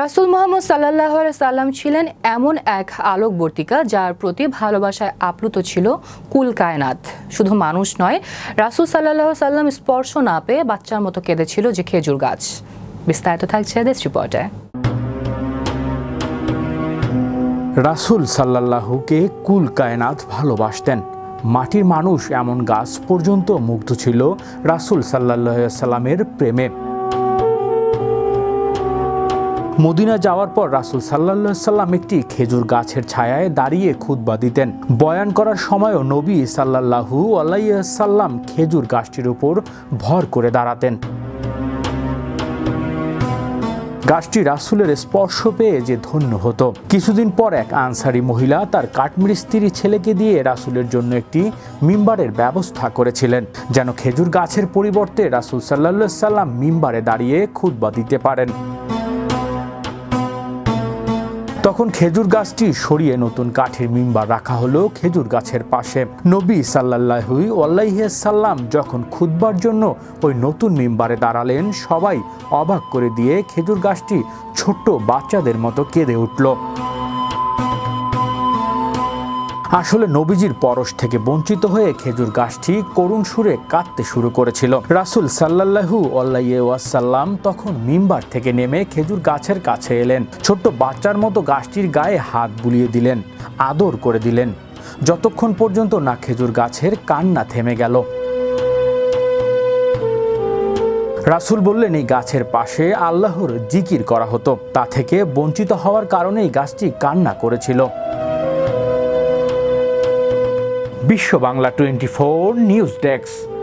রাসুল মোহাম্মদ সাল্লাহ সাল্লাম ছিলেন এমন এক আলোকবর্তিকা যার প্রতি ভালোবাসায় আপ্লুত ছিল কুল কায়নাত। শুধু মানুষ নয়, রাসুল সাল্লাহ সাল্লাম স্পর্শ না পেয়ে বাচ্চার মতো কেঁদেছিল যে খেজুর গাছ। বিস্তারিত থাকছে দেশ রিপোর্টে। রাসুল সাল্লাল্লাহুকে কুল কায়নাত ভালোবাসতেন। মাটির মানুষ এমন গাছ পর্যন্ত মুগ্ধ ছিল রাসুল সাল্লাহ সাল্লামের প্রেমে। মদিনা যাওয়ার পর রাসুল সাল্লাহ সাল্লাম একটি খেজুর গাছের ছায়ায় দাঁড়িয়ে খুতবা দিতেন। বয়ান করার সময়ও নবী সাল্লাল্লাহু আলাইসাল্লাম খেজুর গাছটির উপর ভর করে দাঁড়াতেন। গাছটি রাসুলের স্পর্শ পেয়ে যে ধন্য হতো। কিছুদিন পর এক আনসারি মহিলা তার কাঠমিস্ত্রি ছেলেকে দিয়ে রাসুলের জন্য একটি মিম্বারের ব্যবস্থা করেছিলেন, যেন খেজুর গাছের পরিবর্তে রাসুল সাল্লা সাল্লাম মিম্বারে দাঁড়িয়ে খুতবা দিতে পারেন। তখন খেজুর গাছটি সরিয়ে নতুন কাঠের মিম্বার রাখা হলো খেজুর গাছের পাশে। নবী সাল্লাহুই সাল্লাম যখন খুদবার জন্য ওই নতুন মিম্বারে দাঁড়ালেন, সবাই অবাক করে দিয়ে খেজুর গাছটি ছোট্ট বাচ্চাদের মতো কেঁদে উঠল। আসলে নবীজির পরশ থেকে বঞ্চিত হয়ে খেজুর গাছটি করুণ সুরে কাঁদতে শুরু করেছিল। রাসুল সাল্লাহু আল্লাহাসাল্লাম তখন মিম্বার থেকে নেমে খেজুর গাছের কাছে এলেন। ছোট্ট বাচ্চার মতো গাছটির গায়ে হাত বুলিয়ে দিলেন, আদর করে দিলেন। যতক্ষণ পর্যন্ত না খেজুর গাছের কান্না থেমে গেল। রাসুল বললেন, এই গাছের পাশে আল্লাহর জিকির করা হতো। তা থেকে বঞ্চিত হওয়ার কারণেই গাছটি কান্না করেছিল। Biswa Bangla twenty four news desk.